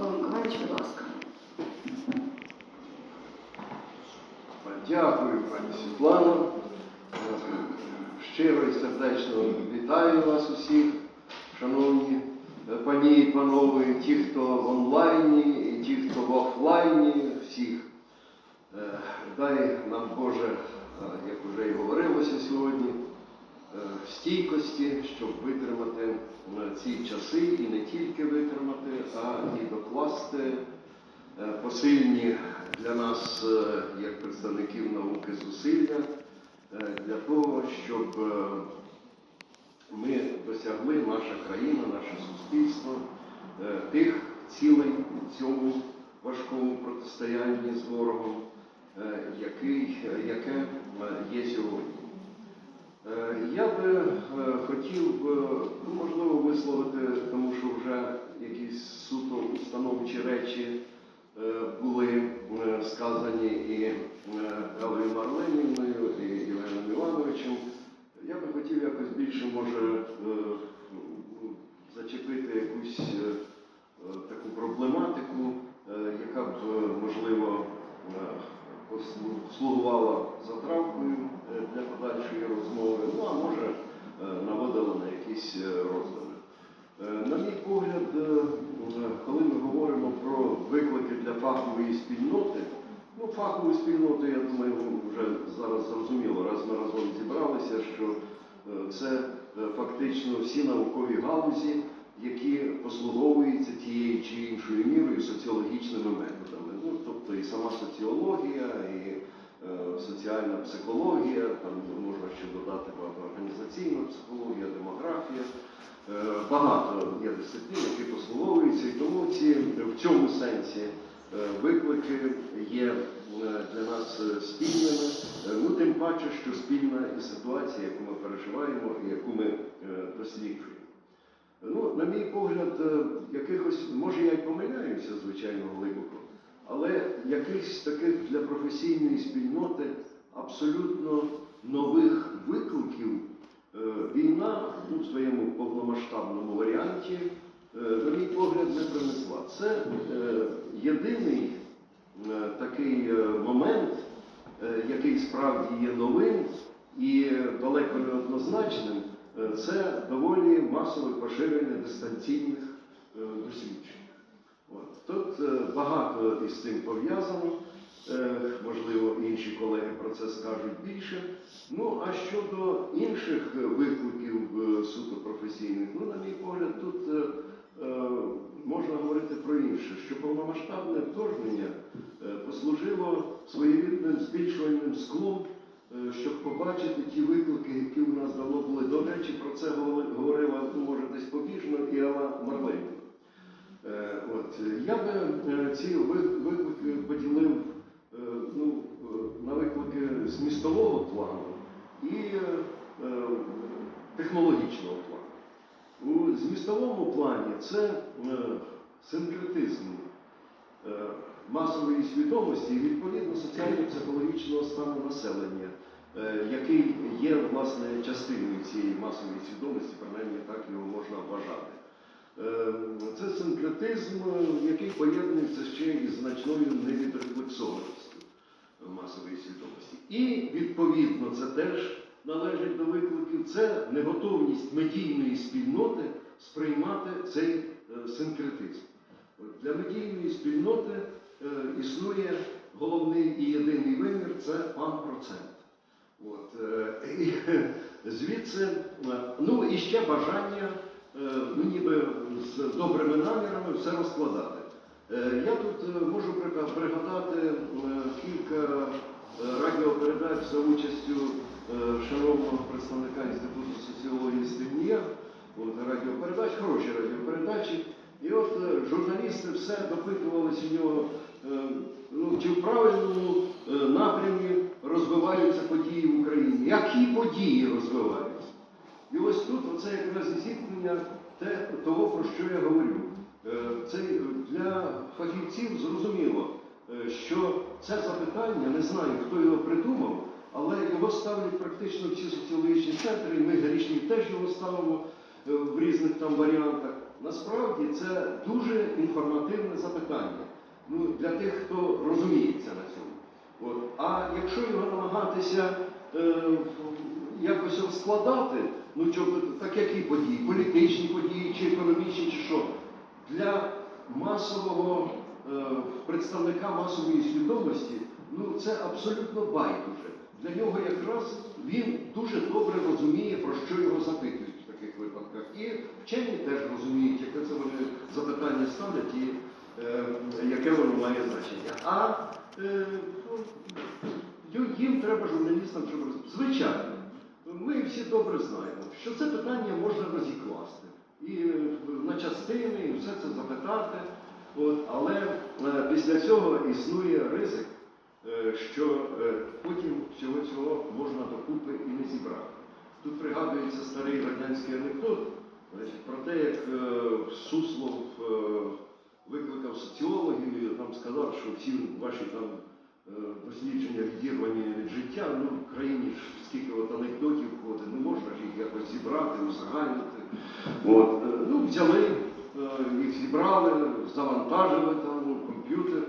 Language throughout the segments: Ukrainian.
Микола Миколаївич, будь ласка. Дякую, пані Світлано. Щиро і сердечно вітаю вас усіх, шановні пані і панове, ті, хто в онлайні, і ті, хто в офлайні, всіх. Е, Дай нам Боже, е, як вже і говорилося сьогодні, е, стійкості, щоб витримати е, ці часи і не тільки витримати, а і докласти е, посильні для нас, е, як представників науки, зусилля е, для того, щоб ми досягли, наша країна, наше суспільство, тих цілей у цьому важкому протистоянні з ворогом, який, яке є сьогодні. Е, Я би е, хотів, ну, можливо, висловити, тому що вже якісь суто установчі речі е, були сказані і е, Марленівною, і Євгеном Івановичем. Я би хотів якось більше, може, зачепити якусь таку проблематику, яка б, можливо, слугувала затравкою для подальшої розмови, ну а може е, наводила на якісь е, роздуми. Е, На мій погляд, коли ми говоримо про виклики для фахової спільноти, ну фахову спільноту, я думаю, вже зараз зрозуміло, раз ми разом зібралися, що це фактично всі наукові галузі, які послуговуються тією чи іншою мірою соціологічними методами. Ну, тобто і сама соціологія, і соціальна психологія, там можна ще додати організаційна психологія, демографія. Е, Багато є дисциплін, які послуговуються, і тому ці в цьому сенсі е, виклики є е, для нас е, спільними. Е, Ну тим паче, що спільна і ситуація, яку ми переживаємо і яку ми е, досліджуємо. Ну, на мій погляд, е, якихось, може я й помиляюся, звичайно, глибоко, але якихось таких для професійної спільноти абсолютно нових викликів е, війна в своєму повномасштабному варіанті, е, на мій погляд, не принесла. Це е, єдиний такий момент, який справді є новим і далеко не однозначним, це доволі масове поширення дистанційних досліджень. От. Тут е, багато із цим пов'язано. Е, Можливо, інші колеги про це скажуть більше. Ну, а щодо інших викликів е, суто професійних, ну, на мій погляд, тут можна говорити про інше, що повномасштабне вторгнення послужило своєрідним збільшувальним склом, щоб побачити ті виклики, які у нас давно були. До речі, про це говорила, ну, може, десь побіжно і Алла Марленівна. Е, От, я би е, ці виклики поділив е, ну, на виклики змістового плану і технологічного плану. У змістовому плані це синкретизм масової свідомості і відповідно соціально-психологічного стану населення, який є власне частиною цієї масової свідомості, принаймні так його можна вважати. Е, Це синкретизм, який поєднується ще із значною невідрефлексованістю масової свідомості. І відповідно це теж належить до викликів. Це неготовність медійної спільноти сприймати цей е, синкретизм. Для медійної спільноти е, існує головний і єдиний вимір це пан процент. От, звідси, ну і ще бажання, ну ніби з добрими намірами все розкладати. Е, Я тут е, можу пригадати е, кілька радіопередач за участю шановного представника Інституту соціології. От радіопередач, хороші радіопередачі. І от журналісти все допитувалися у нього, ну, чи в правильному напрямі розвиваються події в Україні. Які події розвиваються? І ось тут оце якраз зіткнення те, того, про що я говорю. Е, Це е, для фахівців зрозуміло, е, що це запитання, не знаю, хто його придумав, але його ставлять практично всі соціологічні центри, і ми грішні теж його ставимо в різних там варіантах. Насправді це дуже інформативне запитання. Ну, для тих, хто розуміється на цьому. От. А якщо його намагатися якось розкладати, ну що, так які події, політичні події, чи економічні, чи що, для масового е, представника масової свідомості, ну це абсолютно байдуже. Для нього якраз він дуже добре розуміє, про що його запитують в таких випадках. І вчені теж розуміють, яке це вони запитання ставлять і е, яке воно має значення. А е, ну, їм треба журналістам, щоб звичайно. Ми всі добре знаємо, що це питання можна розікласти. І е, на частини, і все це запитати. От, але е, після цього існує ризик, е, що потім всього цього можна докупи і не зібрати. Тут пригадується старий радянський анекдот про те, як Суслов викликав соціологів і там сказав, що всі ваші там дослідження відірвані від життя, ну в країні скільки от анекдотів ходить, ну можна ж їх якось зібрати, узагальнити. От, е, ну, взяли, е, їх зібрали, завантажили там ну, комп'ютер,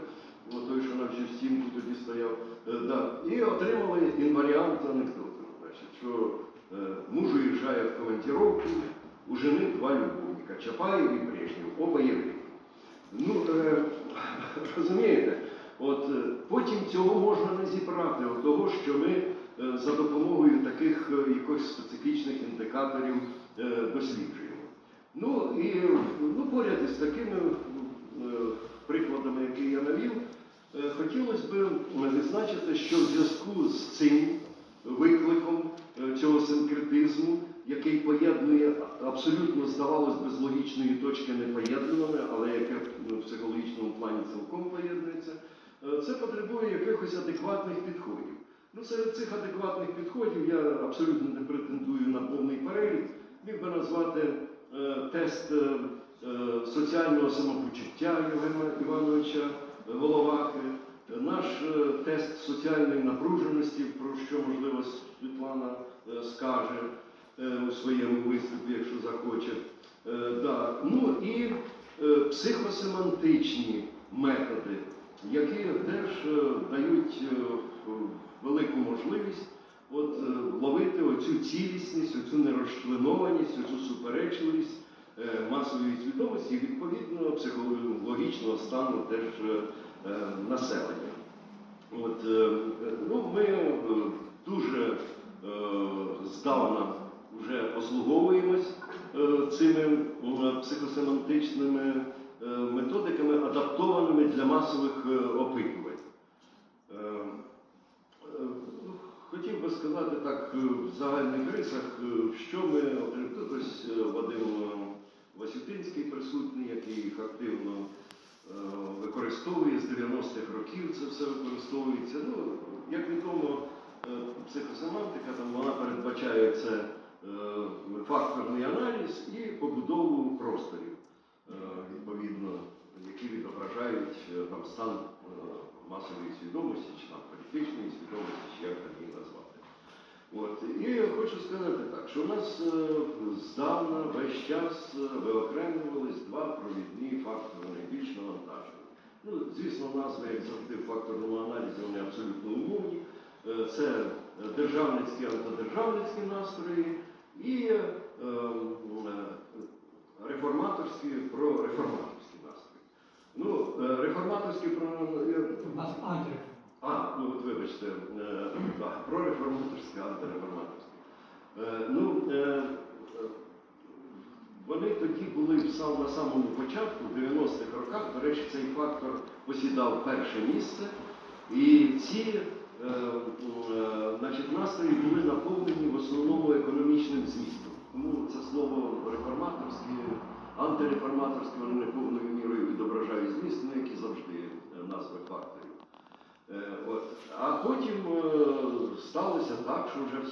той, що на стінку тоді стояв, е, да, і отримали інваріант анекдоту. Значить, що е, муж уезжает в командировку, у жены два любовника, Чапаєв і Брежнєв, оба євреї. Ну, е, розумієте, от е, потім цього можна не зібрати, от того, що ми е, за допомогою таких е, якихось специфічних індикаторів досліджуємо. Ну і ну, поряд із такими прикладами, які я навів, хотілося б відзначити, що в зв'язку з цим викликом цього синкретизму, який поєднує абсолютно, здавалось би, з логічної точки не поєднуване, але яке в психологічному плані цілком поєднується, це потребує якихось адекватних підходів. Ну, серед цих адекватних підходів я абсолютно не претендую на повний перелік. Міг би назвати е, тест е, е, соціального самопочуття Євгена Івановича Головахи, наш е, тест соціальної напруженості, про що, можливо, Світлана е, скаже е, у своєму виступі, якщо захоче. Е, да. Ну і е, психосемантичні методи, які теж е, дають е, велику можливість от, е, ловити оцю цілісність, оцю нерозчленованість, оцю суперечливість масової свідомості і відповідно психологічного стану теж населення. От, ну, ми дуже здавна вже послуговуємось цими психосемантичними методиками, адаптованими для масових е, опитувань. Е, е, ну, Хотів би сказати так е, в загальних рисах, е, що ми отримали. Ось е, Вадим е, Васютинський присутній, який їх активно е, використовує з 90-х років це все використовується. Ну, як відомо, е, психосемантика там вона передбачає це е, факторний аналіз і побудову просторів, е, відповідно, які відображають е, там стан е, масової свідомості чи там політичної свідомості, чи як там її назвати. От. І я хочу сказати так, що у нас е, здавна весь час е, виокремлювались два провідні фактори найбільш навантажені. Ну, звісно, назви, як завжди, в факторному аналізі, вони абсолютно умовні. Е, Це е, державницькі, антидержавницькі настрої і е, е, реформаторські, прореформаторські настрої. Ну, е, реформаторські про У а, ну от вибачте, е, про реформаторське, антиреформаторське. Е, ну, е, е, вони тоді були на самому початку, в 90-х роках, до речі, цей фактор посідав перше місце. І ці е, е, значить, настрої були наповнені в основному економічним змістом. Тому це слово реформаторське, антиреформаторське, вони не повною мірою відображають зміст, ну, як і завжди е, назви факторів. Е. А потім е, сталося так, що вже в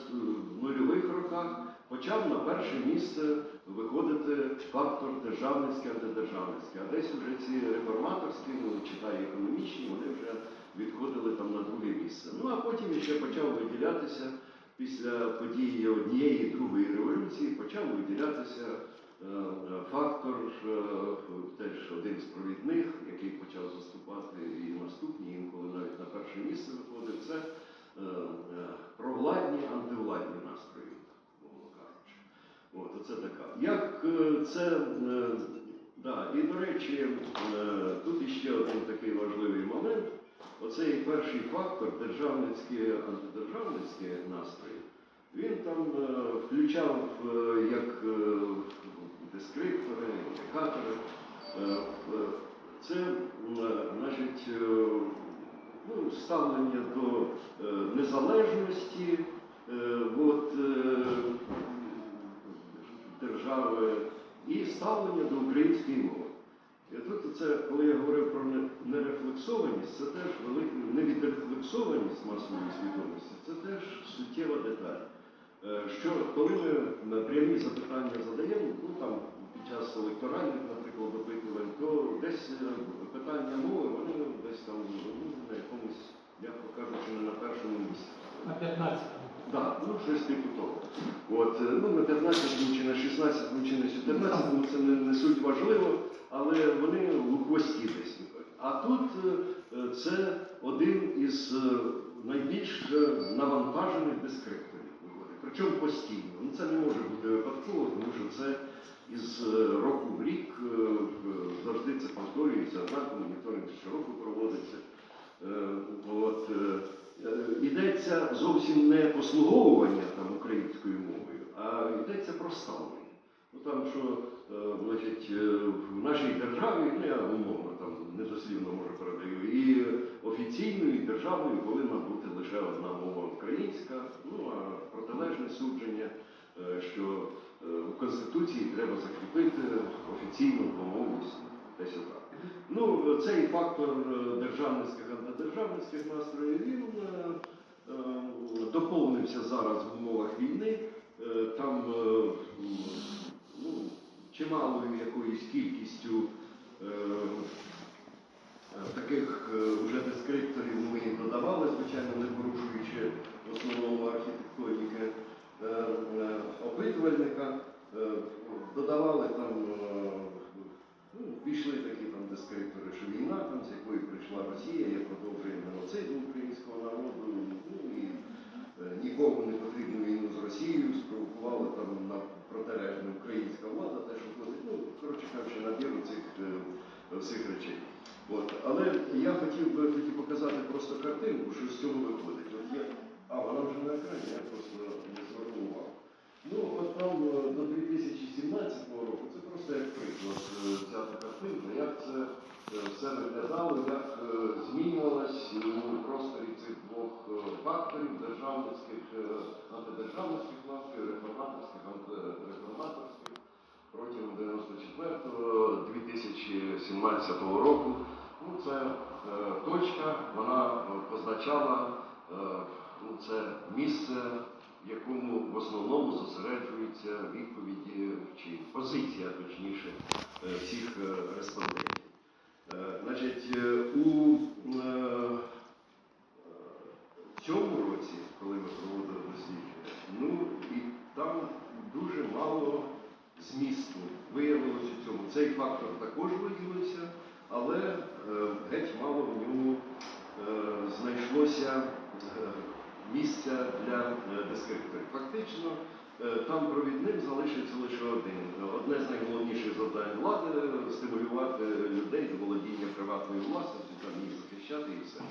в нульових роках почав на перше місце виходити фактор державницький, антидержавницький. А десь вже ці реформаторські, ну, читай економічні, вони вже відходили там на друге місце. Ну а потім ще почав виділятися після події однієї другої революції почав виділятися е, фактор, е, теж один з провідних, який почав заступати і наступні, інколи навіть на перше місце виходить, це е, провладні, антивладні настрої, мовно кажучи. От, оце така. Як це. Да, І, до речі, тут іще один такий важливий момент. Оцей перший фактор державницькі, антидержавницькі настрої, він там е, включав е, як е, дескриптори, індикатори. Це значить, ну, ставлення до незалежності от, держави і ставлення до української мови. І тут це, коли я говорив про нерефлексованість, це теж велика невідрефлексованість масової свідомості, це теж суттєва деталь. Е, Що коли ми на прямі запитання задаємо, ну там під час електоральних, наприклад, опитувань, то десь е, питання мови, вони десь там ну, на якомусь, м'яко кажучи, не на першому місці. На 15 Так, ну щось типу того. От, е, ну, на 15 чи на 16 чи на 14 ну, це не, не суть важливо, але вони хвості десь. А тут е, е, це один із найбільш навантажених дескрипторів. Причому постійно. Ну, це не може бути випадково, тому що це із року в рік завжди це повторюється, однак моніторинг щороку проводиться. От, йдеться зовсім не послуговування там, українською мовою, а йдеться про ставлення. Ну, там, що е, значить, е, в нашій державі, ну я умовно там недослівно може передаю, і офіційною, і державною повинна бути лише одна мова українська, ну а протилежне судження, е, що е, у Конституції треба закріпити офіційну помовність десь отак. Ну, цей фактор е, державницьких антидержавницьких настроїв він доповнився зараз в умовах війни. Е, Там е, ну, чималою якоюсь кількістю е, таких вже дескрипторів ми додавали, звичайно, не порушуючи в основному архітектоніки опитувальника. Додавали там Ну, пішли такі дескриптори, що війна, там, з якої прийшла Росія, є продовження геноциду українського народу, ну і е, нікому не потрібну війну з Росією, спровокувала там на протилежне українська влада, те, що ходить, ну, коротше кажучи, набір цих е, всіх речей. От. Але я хотів би тоді показати просто картинку, що з цього виходить. От є, а, вона вже на екрані, я просто не звернув увагу. Ну, от там е, до 2017 року це просто як приклад е, взяти картинку, як це е, все виглядало, як змінювалось у просторі цих двох факторів державницьких, антидержавницьких настроїв, реформаторських, антиреформаторських протягом 94-2017 року. Ну, це точка, вона позначала ну, це місце в якому в основному зосереджуються відповіді чи позиція, точніше, е, всіх е, респондентів. Е, Значить, у цьому році, коли ми проводили дослідження, ну і там дуже мало змісту виявилося в цьому. Цей фактор також виявився, але геть мало в ньому знайшлося місця для е, дескрипторів. Фактично, е, там провідним залишиться лише один. Одне з найголовніших завдань влади стимулювати людей до володіння приватною власністю, там їх захищати і все.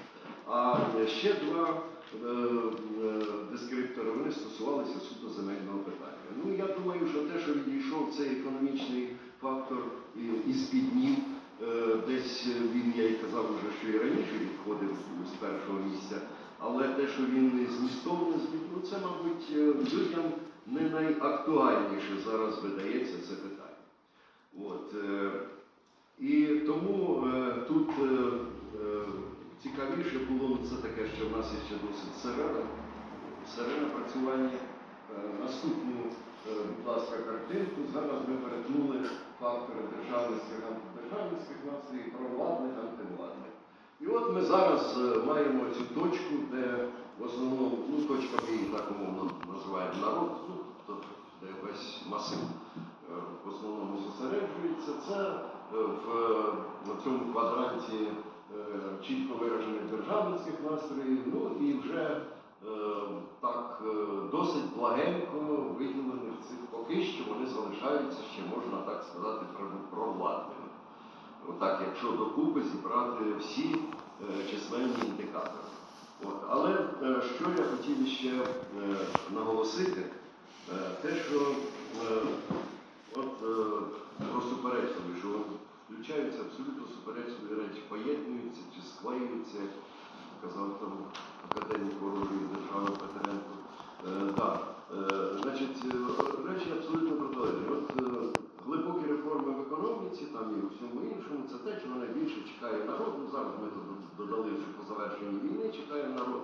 А ще два е, дескриптори вони стосувалися суто земельного питання. Ну я думаю, що те, що відійшов цей економічний фактор і, і збіднів, е, десь він, я й казав уже, що і раніше відходив з першого місця. Але те, що він не змістовно збіг, ну це, мабуть, е, людям не найактуальніше зараз видається це питання. От, е, і тому е, тут цікавіше було, ну, це таке, що в нас є ще досить сире напрацювання. Е, Наступну, будь картинку. Зараз ми перетнули фактори державницьких, антидержавницьких настроїв, провладних, антивладних. І от ми зараз е, маємо цю точку, де в основному, ну точка ми так умовно називаємо народ, ну, тобто де весь масив е, в основному зосереджується. Це е, в, цьому квадранті чітко виражених державницьких настроїв, ну і вже так досить благенько виділених цих поки що вони залишаються ще можна так сказати про- провладними. Отак, якщо докупи зібрати всі е, численні індикатори. От. Але е, що я хотів ще е, наголосити, те, що от е, суперечливі, що включаються абсолютно суперечливі речі, поєднуються чи склеюються, казав там академік ворожої держави Петренко. Е, да. е, значить, речі абсолютно протилежні. Глибокі реформи в економіці, там і у всьому іншому, це те, чого найбільше чекає народ. Ну, зараз ми додали, що по завершенні війни чекає народ.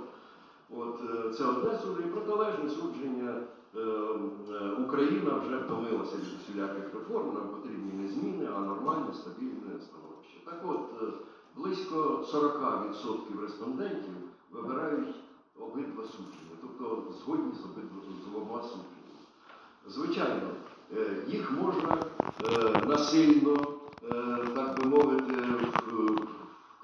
От е, це одне судження, протилежне судження. Е, е, Україна вже втомилася від усіляких реформ, нам потрібні не зміни, а нормальне, стабільне становище. Так от, близько 40% респондентів вибирають обидва судження, тобто згодні з обидва з обома судженнями. Звичайно, їх можна е, насильно, е, так би мовити,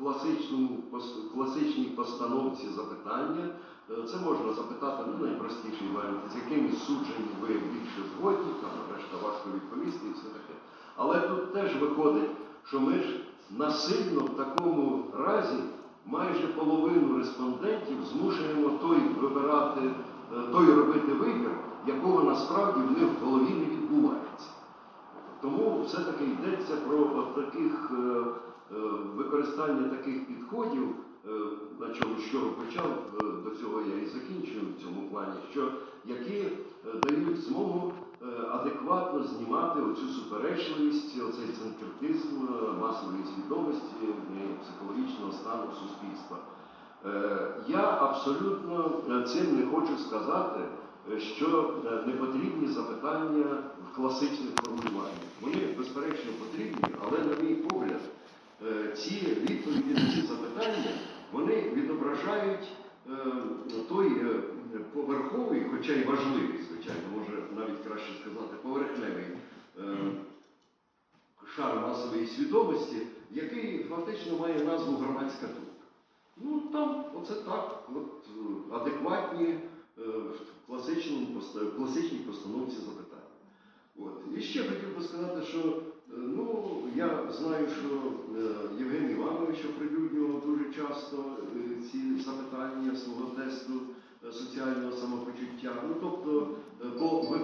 в класичній постановці запитання. Е, Це можна запитати, ну, найпростіший варіант, з якими судженнями ви більше згодні, там решта важко відповісти і все таке. Але тут теж виходить, що ми ж насильно в такому разі майже половину респондентів змушуємо той вибирати, е, той робити вибір, якого насправді в них в голові не відбувається. Тому все-таки йдеться про таких е, е, використання таких підходів, е, на чому з почав, е, до цього я і закінчую в цьому плані, що які е, дають змогу е, адекватно знімати оцю суперечливість, оцей ценкретизм е, масової свідомості і психологічного стану суспільства. Е, Я абсолютно е, цим не хочу сказати, е, що е, не потрібні запитання в класичних формулюваннях. Вони, безперечно, потрібні, але, на мій погляд, е, ці відповіді на ці запитання вони відображають е, той е, поверховий, хоча й важливий, звичайно, може навіть краще сказати, поверхневий е, шар масової свідомості, який фактично має назву громадська думка. Ну там оце так, от е, адекватні е, в класичній постановці запитання. От. І ще хотів би сказати, що е, ну, я знаю, що е, Євген Іванович оприлюднював дуже часто е, ці запитання свого тесту соціального самопочуття. Ну, тобто по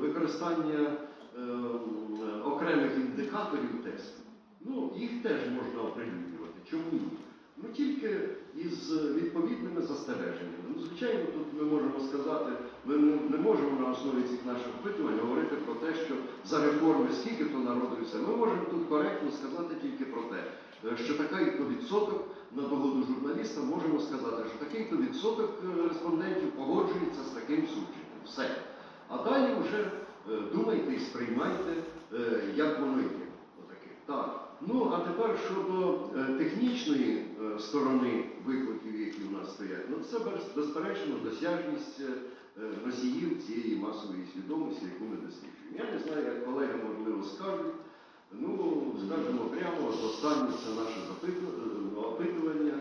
використання окремих індикаторів тесту. Ну, їх теж можна оприлюднювати. Чому ні? Ну тільки із відповідними застереженнями. Ну, звичайно, тут ми можемо сказати, ми не, можемо на основі цих наших опитувань говорити про те, що за реформи скільки то все. Ми можемо тут коректно сказати тільки про те, е, що такий-то відсоток на догоду журналіста можемо сказати, що такий-то відсоток е, респондентів погоджується з таким судженням. Все. А далі вже е, думайте і сприймайте, як воно є. Отаке. Так. Ну, а тепер щодо е, технічної е, сторони викликів, які в нас стоять, ну це безперечно досяжність е, носіїв цієї масової свідомості, яку ми досліджуємо. Я не знаю, як колеги можливо скажуть. Ну, скажемо прямо, от останнє це наше запиту- е, опитування,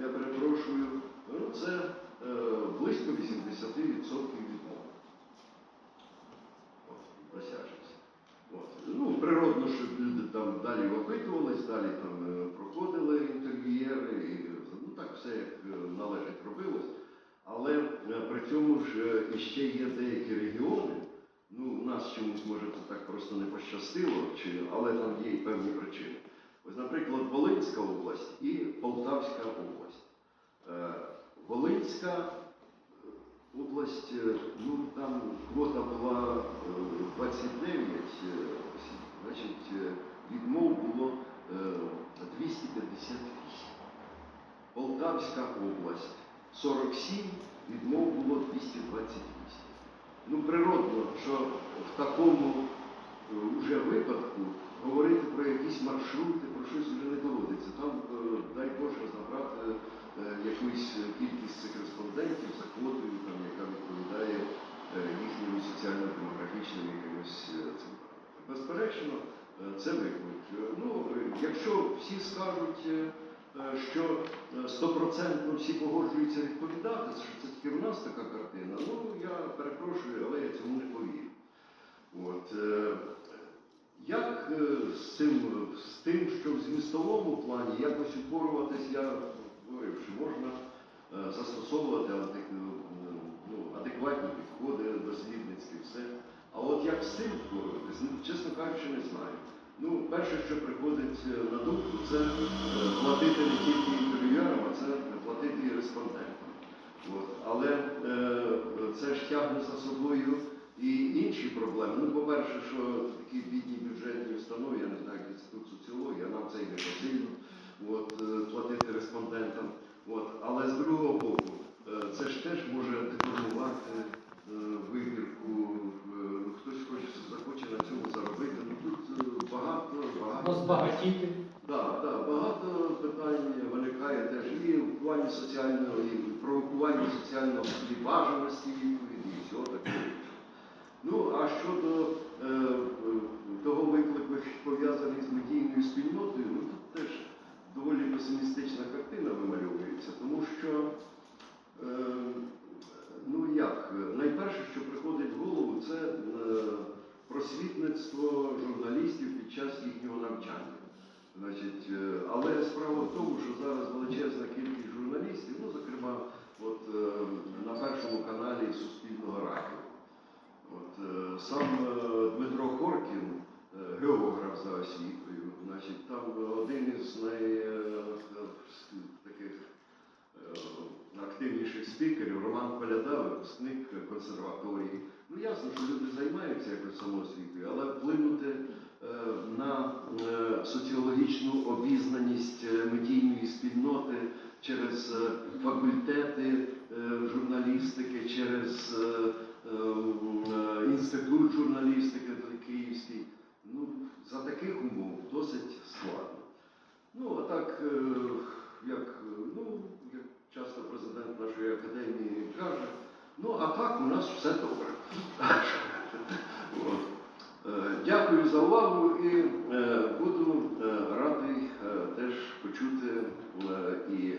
я перепрошую, ну, це е, близько 80% відмов. От, досяжність. От. Ну, природно, що люди там далі опитувались, далі там е, проходили інтерв'єри, і, ну так все як е, належить робилось. Але е, при цьому ж е, іще є деякі регіони, ну, у нас чомусь може це так просто не пощастило, чи, але там є і певні причини. Ось, наприклад, Волинська область і Полтавська область. Е, Волинська область, е, ну там квота була е, 29 е, осіб, значить е, відмов було е, 258. Полтавська область 47, відмов було 228. Ну, природно, що в такому е, уже випадку говорити про якісь маршрути, про щось вже не доводиться. Там, е, дай Боже, забрати е, якусь кількість цих респондентів за квотою, там, яка відповідає е, їхнім соціально-демографічним якимось е, цим. Безперечно, е, це виклик. Е, Ну, е, якщо всі скажуть е, е, що е, стопроцентно всі погоджуються відповідати, що це тільки в нас така картина. Ну, я перепрошую, але я цьому не повірю. От, е, як е, з цим, з тим, що в змістовому плані якось упоруватись, я говорив, що можна е, застосовувати ну, адекватні підходи, дослідницькі, все. А от як з цим впоратись, ну, чесно кажучи, перше, що приходить е, на думку, це е, платити не тільки інтерв'юерам, а це платити і респондентам. Але е, це ж тягне за собою і інші проблеми. Ну, по-перше, що такі бідні бюджетні установи, я не знаю, як інститут соціології, а нам це і не потрібно от, платити респондентам. Але з другого боку, це ж теж може деформувати Е, ну, Хтось хоче, захоче на цьому заробити. Ну, тут е, багато, багато. Розбагатіти. Так, да, багато питань виникає теж і в плані соціального, і в соціального бажаності відповіді, і всього такого. Ну, а щодо е, того виклику, пов'язаний з медійною спільнотою, ну тут теж доволі песимістична картина вимальовується, тому що, е, ну як, найперше, що приходить в голову, це е, просвітництво журналістів під час їхнього навчання. Значить, е, але справа в тому, що зараз величезна кількість журналістів, ну, зокрема, от, е, на першому каналі Суспільного радіо. От, е, сам е, Дмитро Хоркін, е, географ за освітою, значить, там один із най, е, с- таких е, активніших спікерів, Роман Коляда, випускник консерваторії. Ну, ясно, що люди займаються якось самоосвітою, але вплинути е, на е, соціологічну обізнаність е, медійної спільноти через е, факультети е, журналістики, через е, е, м, е, інститут журналістики Київський. Ну, за таких умов досить складно. Ну, а так, е, як, ну, як часто президент нашої академії каже, ну а так у нас все добре. Е, Дякую за увагу і е, буду радий теж почути і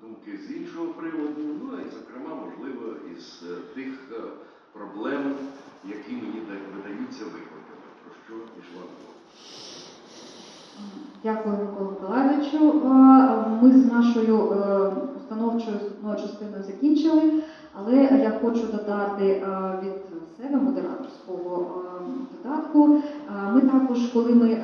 думки з іншого приводу, ну і зокрема, можливо, із тих проблем, які мені видаються викликами, про що йшла мова. Дякую, Миколу Миколаївичу. Е, Ми з нашою е, установчою частиною закінчили, але я хочу додати е, від себе модераторського додатку. Ми також, коли ми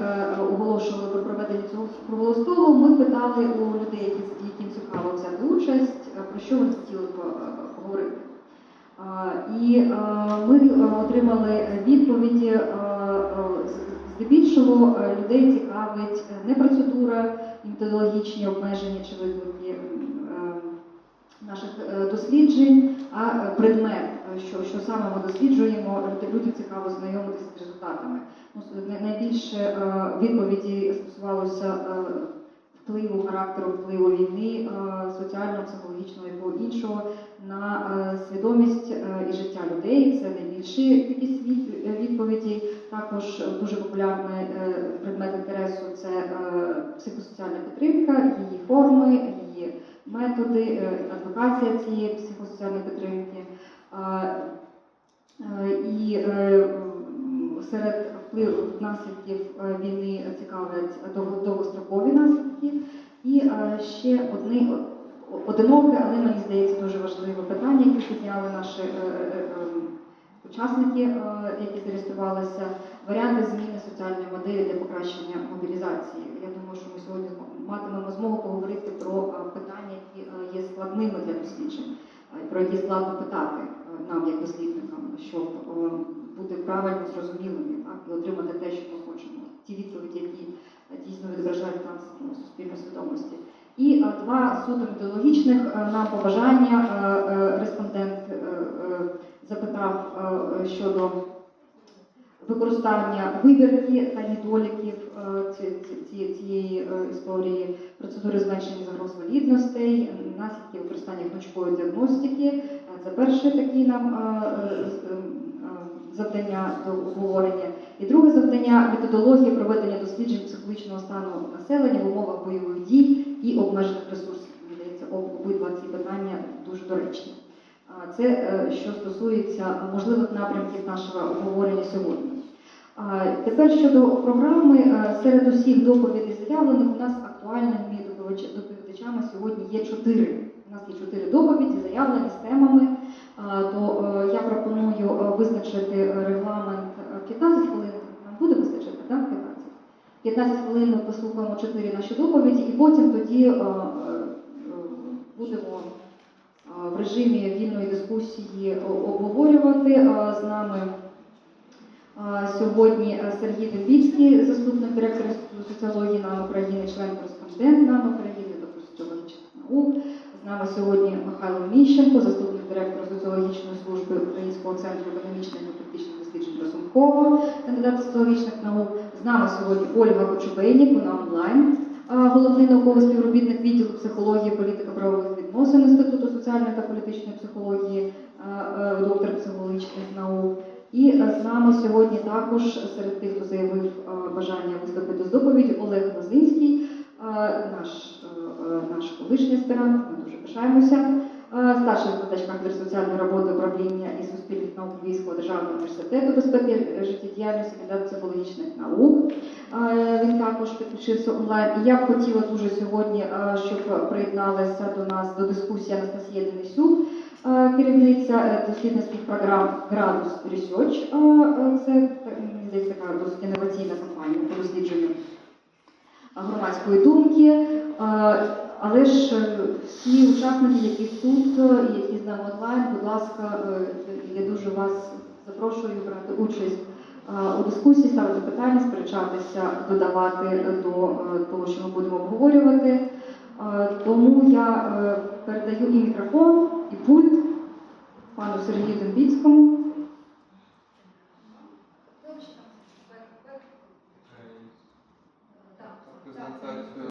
оголошували про проведення цього круглого столу, ми питали у людей, яким цікаво взяти участь, про що вони хотіли б, поговорити. І е, ми е, отримали відповіді. е, Здебільшого людей цікавить не процедура, методологічні обмеження чи виклики наших досліджень, а предмет, що, що саме ми досліджуємо, людям цікаво знайомитися з результатами. Ну, Найбільше відповіді стосувалося впливу, характеру впливу війни, е, соціального, психологічного і іншого на е, свідомість е, і життя людей. Це найбільші е, відповіді. Також дуже популярний предмет інтересу це психосоціальна підтримка, її форми, її методи, адвокація цієї психосоціальної підтримки. І серед вплив наслідків війни цікавлять довгострокові наслідки. І е, ще одне одиноке, але мені здається дуже важливе питання, яке підняли наші е, е, е, учасники, які зареєструвалися, варіанти зміни соціальної моделі для покращення мобілізації. Я думаю, що ми сьогодні матимемо змогу поговорити про питання, які є складними для досліджень, про які складно питати нам, як дослідникам, щоб бути правильно зрозумілими так, і отримати те, що ми хочемо. Ті відповіді, які дійсно відображають нас ну, суспільної свідомості. І е, два суто методологічних е, нам побажання. Е, е, Респондент е, е, запитав е, щодо використання вибірки та недоліків е, ці- ці- ці- цієї е, історії, процедури зменшення загроз валідностей, наслідки використання гнучкої діагностики. Е, Це перший такий нам е, е, з- е, е, завдання до обговорення. І друге завдання методологія проведення досліджень психологічного стану населення в умовах бойових дій і обмежених ресурсів. Об- обидва ці питання дуже доречні. Це е, що стосується можливих напрямків нашого обговорення сьогодні. Тепер щодо програми, е, серед усіх доповідей заявлених у нас актуальними доповідач- доповідачами сьогодні є чотири. У нас є чотири доповіді, заявлені з темами. То е, я пропоную е, визначити регламент е, 15 хвилин. Нам буде вистачити, так? 15? 15 хвилин ми послухаємо чотири наші доповіді, і потім тоді будемо в режимі вільної дискусії обговорювати з нами. Сьогодні Сергій Дембіцький, заступник директора Інституту соціології НАН України, член-кореспондент НАН України, доктор соціологічних наук. З нами сьогодні Михайло Міщенко, заступник директора соціологічної служби Українського центру економічних і практичних досліджень Разумкова, кандидат соціологічних наук. З нами сьогодні Ольга Кочубейнік, вона онлайн. Головний науковий співробітник відділу психології, політика правових відносин Інституту соціальної та політичної психології, доктор психологічних наук. І з нами сьогодні також серед тих, хто заявив бажання виступити з доповіді, Олег Лозинський, наш, наш колишній аспірант, ми дуже пишаємося. Е, Старший викладач кафедри соціальної роботи, управління і суспільних наук Львівського державного університету безпеки життєдіяльності, кандидат психологічних наук. Е, Він також підключився онлайн. І я б хотіла дуже сьогодні, е, щоб приєдналася до нас до дискусії Анастасія Денисюк, керівниця дослідницьких програм Градус Research. Це така досить інноваційна компанія по дослідженню громадської думки. Але ж е, всі учасники, які тут е, і які з нами онлайн, будь ласка, е, я дуже вас запрошую брати участь у дискусії, ставити питання, сперечатися, додавати до того, що ми будемо обговорювати. Тому я передаю і мікрофон, і пульт пану Сергію Дембіцькому.